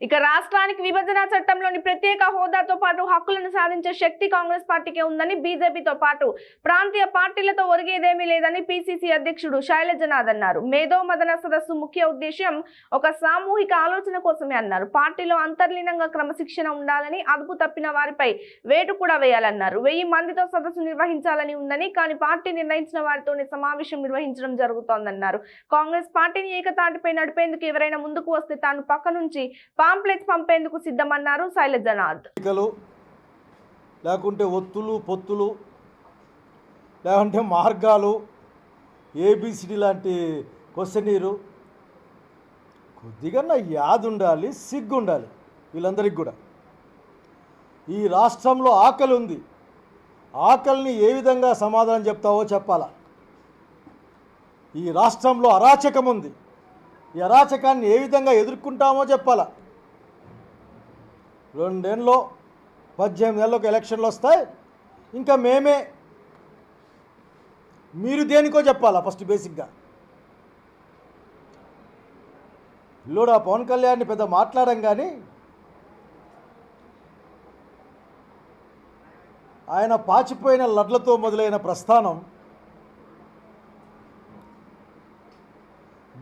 ఇక రాష్ట్రానికి విభజన చట్టంలోని ప్రత్యేక హోదాతో పాటు హక్కులను సాధించే శక్తి కాంగ్రెస్ పార్టీకే ఉందని బీజేపీతో పాటు ప్రాంతీయ పార్టీలతో ఒరిగేదేమీ లేదని పిసిసి అధ్యక్షుడు శైలజనాథ్ అన్నారు. మేధో మదన సదస్సు ముఖ్య ఉద్దేశం ఒక సామూహిక ఆలోచన కోసమే అన్నారు. పార్టీలో అంతర్లీనంగా క్రమశిక్షణ ఉండాలని అదుపు తప్పిన వారిపై వేటు కూడా వేయాలన్నారు. వెయ్యి మందితో సదస్సు నిర్వహించాలని ఉందని కానీ పార్టీ నిర్ణయించిన వారితోనే సమావేశం నిర్వహించడం జరుగుతోందన్నారు. కాంగ్రెస్ పార్టీని ఏకతాటిపై నడిపేందుకు ఎవరైనా ముందుకు వస్తే తాను పక్క నుంచి పాంప్లెట్స్ పంపేందుకు సిద్ధమన్నారు శైలజనాథ్ లేకుంటే ఒత్తులు పొత్తులు లేకుంటే మార్గాలు ఏబిసిడి లాంటి క్వశ్చనీరు కొద్దిగా యాద్ ఉండాలి సిగ్గు ఉండాలి వీళ్ళందరికీ కూడా. ఈ రాష్ట్రంలో ఆకలి ఉంది. ఆకలిని ఏ విధంగా సమాధానం చెప్తావో చెప్పాలా? ఈ రాష్ట్రంలో అరాచకం ఉంది. ఈ అరాచకాన్ని ఏ విధంగా ఎదుర్కొంటామో చెప్పాలా? రెండేళ్ళలో పద్దెనిమిది నెలలకు ఎలక్షన్లు వస్తాయి. ఇంకా మేమే మీరు దేనికో చెప్పాలా ఫస్ట్ బేసిక్గా? ఇల్లుడు ఆ పవన్ కళ్యాణ్ని పెద్ద మాట్లాడడం కానీ ఆయన పాచిపోయిన లడ్లతో మొదలైన ప్రస్థానం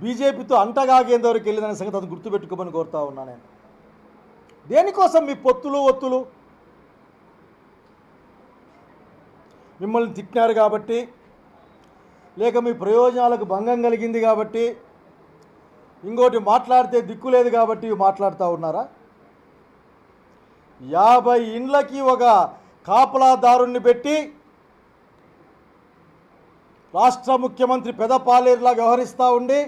బీజేపీతో అంటగాగేంత వరకు వెళ్ళిందనే సంగతి అది గుర్తుపెట్టుకోమని కోరుతా ఉన్నా నేను. దేనికోసం మీ పొత్తులు ఒత్తులు? మిమ్మల్ని తిట్టినారు కాబట్టి లేక మీ ప్రయోజనాలకు భంగం కలిగింది కాబట్టి ఇంకోటి మాట్లాడితే దిక్కు లేదు కాబట్టి మాట్లాడుతూ ఉన్నారా? యాభై ఇండ్లకి ఒక కాపలాదారుణ్ణి పెట్టి రాష్ట్ర ముఖ్యమంత్రి పెదపాలేరులా వ్యవహరిస్తూ ఉండి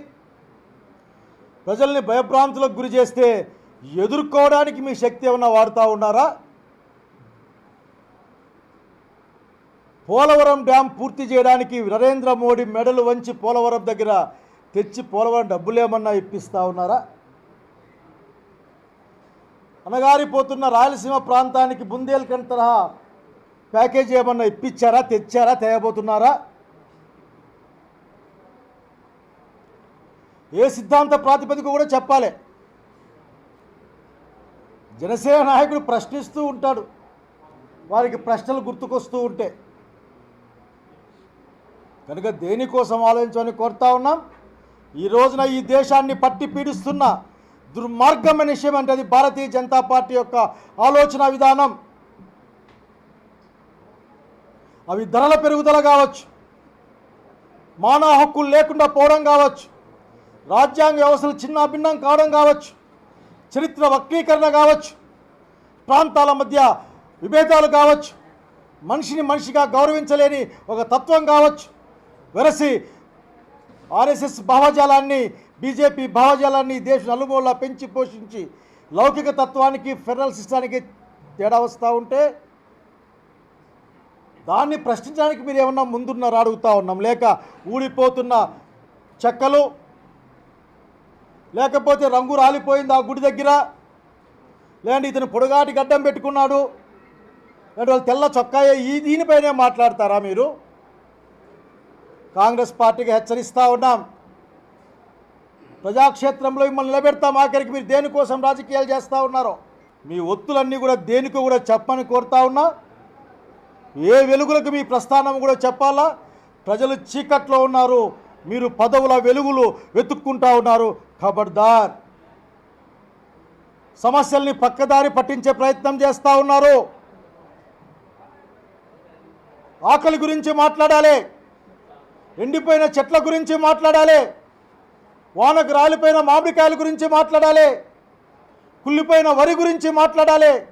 ప్రజల్ని భయభ్రాంతులకు గురి చేస్తే ఎదుర్కోవడానికి మీ శక్తి ఏమన్నా వాడుతూ ఉన్నారా? పోలవరం డ్యామ్ పూర్తి చేయడానికి నరేంద్ర మోడీ మెడలు వంచి పోలవరం దగ్గర తెచ్చి పోలవరం డబ్బులు ఏమన్నా ఇప్పిస్తూ ఉన్నారా? అనగారిపోతున్న రాయలసీమ ప్రాంతానికి బుందేల్ఖండ్ తరహా ప్యాకేజీ ఏమన్నా ఇప్పించారా తెచ్చారా తేయబోతున్నారా? ఏ సిద్ధాంత ప్రాతిపదిక కూడా చెప్పాలి. జనసేన నాయకుడు ప్రశ్నిస్తూ ఉంటాడు. వారికి ప్రశ్నలు గుర్తుకొస్తూ ఉంటే. కనుక దేనికోసం ఆలోచించమని కోరుతా ఉన్నాం? ఈ రోజున ఈ దేశాన్ని పట్టి పీడిస్తున్న దుర్మార్గమైన విషయం అంటే అది భారతీయ జనతా పార్టీ యొక్క ఆలోచన విధానం. అవి ధరల పెరుగుదల కావచ్చు. మానవ హక్కులు లేకుండా పోవడం కావచ్చు. రాజ్యాంగ వ్యవస్థలు చిన్న భిన్నం కావడం కావచ్చు. చరిత్ర వక్రీకరణ కావచ్చు ప్రాంతాల మధ్య విభేదాలు కావచ్చు మనిషిని మనిషిగా గౌరవించలేని ఒక తత్వం కావచ్చు. వెరసి ఆర్ఎస్ఎస్ భావజాలాన్ని బీజేపీ భావజాలాన్ని దేశ నలుమూల పెంచి పోషించి లౌకిక తత్వానికి ఫెడరల్ సిస్టానికి తేడా వస్తూ ఉంటే దాన్ని ప్రశ్నించడానికి మీరు ఏమన్నా ముందున్నారా అడుగుతా ఉన్నాం. లేక ఊడిపోతున్న చెక్కలు లేకపోతే రంగు రాలిపోయింది ఆ గుడి దగ్గర. లేదంటే ఇతను పొడుగాటి గడ్డం పెట్టుకున్నాడు. లేదంటే వాళ్ళు తెల్ల చొక్కాయ ఈ దీనిపైనే మాట్లాడతారా మీరు? కాంగ్రెస్ పార్టీకి హెచ్చరిస్తూ ఉన్నాం. ప్రజాక్షేత్రంలో మిమ్మల్ని నిలబెడతాం. ఆఖరికి మీరు దేనికోసం రాజకీయాలు చేస్తూ ఉన్నారో? మీ ఒత్తులన్నీ కూడా దేనికో కూడా చెప్పని కోరుతా ఉన్నా. ఏ వెలుగులకు మీ ప్రస్థానం కూడా చెప్పాలా? ప్రజలు చీకట్లో ఉన్నారు. మీరు పదవుల వెలుగులు వెతుక్కుంటా ఉన్నారు. ఖబర్దార్. సమస్యల్ని పక్కదారి పట్టించే ప్రయత్నం చేస్తూ ఉన్నారు. ఆకలి గురించి మాట్లాడాలి. ఎండిపోయిన చెట్ల గురించి మాట్లాడాలి. వానకు రాలిపోయిన మామిడికాయల గురించి మాట్లాడాలి. కుళ్ళిపోయిన వరి గురించి మాట్లాడాలి.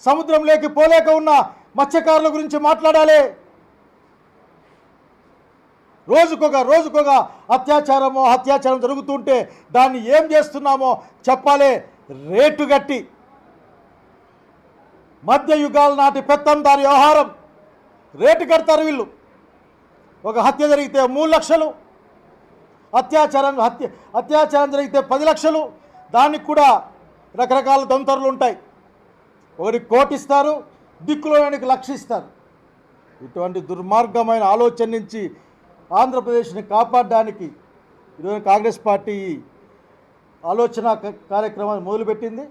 సముద్రంలోకి పోలేక ఉన్న మత్స్యకారుల గురించి మాట్లాడాలి. రోజుకొక రోజుకొక అత్యాచారమో అత్యాచారం జరుగుతుంటే దాన్ని ఏం చేస్తున్నామో చెప్పాలి రేటు గట్టి. మధ్య యుగాల నాటి పెత్తందారి వ్యవహారం. రేటు కడతారు వీళ్ళు. ఒక హత్య జరిగితే మూడు లక్షలు. అత్యాచారం హత్య అత్యాచారం జరిగితే పది లక్షలు. దానికి కూడా రకరకాల దొంతరులు ఉంటాయి. ఒకటి కోటిస్తారు దిక్కులోనికి లక్షిస్తారు. ఇటువంటి దుర్మార్గమైన ఆలోచన నుంచి ఆంధ్రప్రదేశ్ని కాపాడడానికి ఈరోజు కాంగ్రెస్ పార్టీ ఆలోచన కార్యక్రమాన్ని మొదలుపెట్టింది.